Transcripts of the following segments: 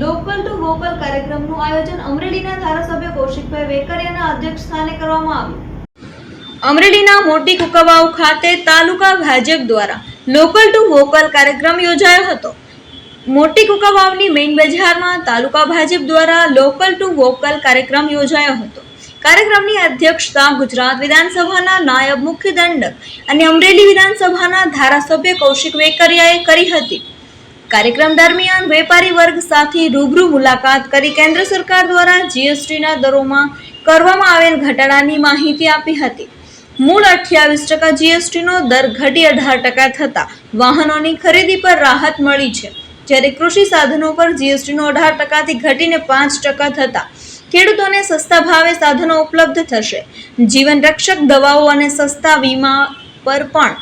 Local two vocal કાર્યક્રમનું આયોજન અમરેલીના ધારાસભ્ય કૌશિકભાઈ વેકરિયાના અધ્યક્ષ સ્થાને કરવામાં આવ્યું. અમરેલીના મોટી કુકવાઓ ખાતે તાલુકા ભાજપ દ્વારા લોકલ ટુ વોકલ કાર્યક્રમ યોજાયો હતો. મોટી કુકવાવની મેઇન બજારમાં તાલુકા ભાજપ દ્વારા લોકલ ટુ વોકલ કાર્યક્રમ યોજાયો હતો. કાર્યક્રમની અધ્યક્ષતા ગુજરાત વિધાનસભાના નાયબ મુખ્ય દંડક અને અમરેલી વિધાનસભાના ધારાસભ્ય કૌશિક વેકરિયાએ કરી હતી. કાર્યક્રમ દરમિયાન વેપારી વર્ગ સાથે રૂબરૂ મુલાકાત કરી કેન્દ્ર સરકાર દ્વારા જીએસટીના દરોમાં કરવામાં આવેલ ઘટાડાની માહિતી આપી હતી. મૂળ અઠ્યાવીસ ટકા જીએસટીનો દર ઘટી અઢાર ટકા થતાં વાહનોની ખરીદી પર રાહત મળી છે. જ્યારે કૃષિ સાધનો પર જીએસટીનો અઢાર ટકાથી ઘટીને પાંચ ટકા થતાં ખેડૂતોને સસ્તા ભાવે સાધનો ઉપલબ્ધ થશે. જીવન રક્ષક દવાઓ અને સસ્તા વીમા પર પણ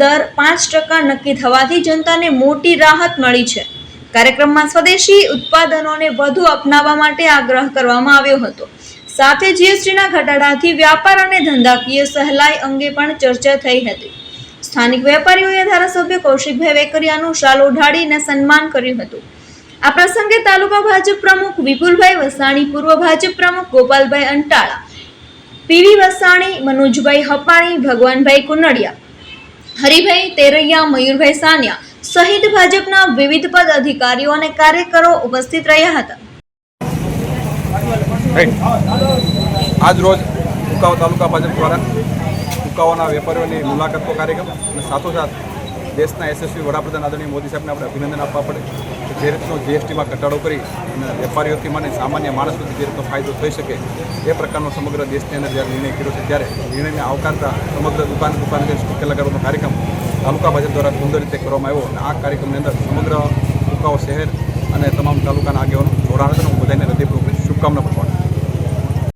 દર પાંચ ટકા નક્કી થવાથી જનતાને મોટી રાહત મળી છે. કાર્યક્રમમાં સ્વદેશી ઉત્પાદનોને વધુ અપનાવવા માટે આગ્રહ કરવામાં આવ્યો હતો. સાથે જીએસટીના ઘટાડાથી વ્યાપાર અને ધંધાકીય સહેલાઈ અંગે પણ ચર્ચા થઈ હતી. સ્થાનિક વેપારીઓએ ધારાસભ્ય કૌશિકભાઈ વેકરિયાનું શાલ ઓઢાડીને સન્માન કર્યું હતું. આ પ્રસંગે તાલુકા ભાજપ પ્રમુખ વિપુલભાઈ વસાણી, પૂર્વ ભાજપ પ્રમુખ ગોપાલભાઈ અંટાળા પીવી વસાણી, મનોજભાઈ હપાણી, ભગવાનભાઈ કુનડિયા, હરિભાઈ તેરૈયા, મયુરભાઈ સાનિયા સહિત ભાજપના વિવિધ પદ અધિકારીઓ અને કાર્યકરો ઉપસ્થિત રહ્યા હતા. આજ રોજ કુકાવા તાલુકા ભાજપ દ્વારા ઉકાવાના વેપારીઓની મુલાકાતનો કાર્યક્રમ અને સાથોસાથ દેશના યશસ્વી વડાપ્રધાન આદરણીય મોદી સાહેબને આપણે અભિનંદન આપવા પડે. જે રીતનો જીએસટીમાં ઘટાડો કરી અને વેપારીઓથી મને સામાન્ય માણસ સુધી જે રીતનો ફાયદો થઈ શકે એ પ્રકારનો સમગ્ર દેશની અંદર જ્યારે નિર્ણય કર્યો છે, ત્યારે નિર્ણયને આવકારતા સમગ્ર દુકાન દુકાન સ્ટીકર લગાડવાનો કાર્યક્રમ તાલુકા ભાજપ દ્વારા સુંદર રીતે કરવામાં આવ્યો અને આ કાર્યક્રમની અંદર સમગ્ર કુકાઓ શહેર અને તમામ તાલુકાના આગેવાનો, જોડાણ હું બધાને હૃદયપૂર્વક શુભકામના પાઠવું.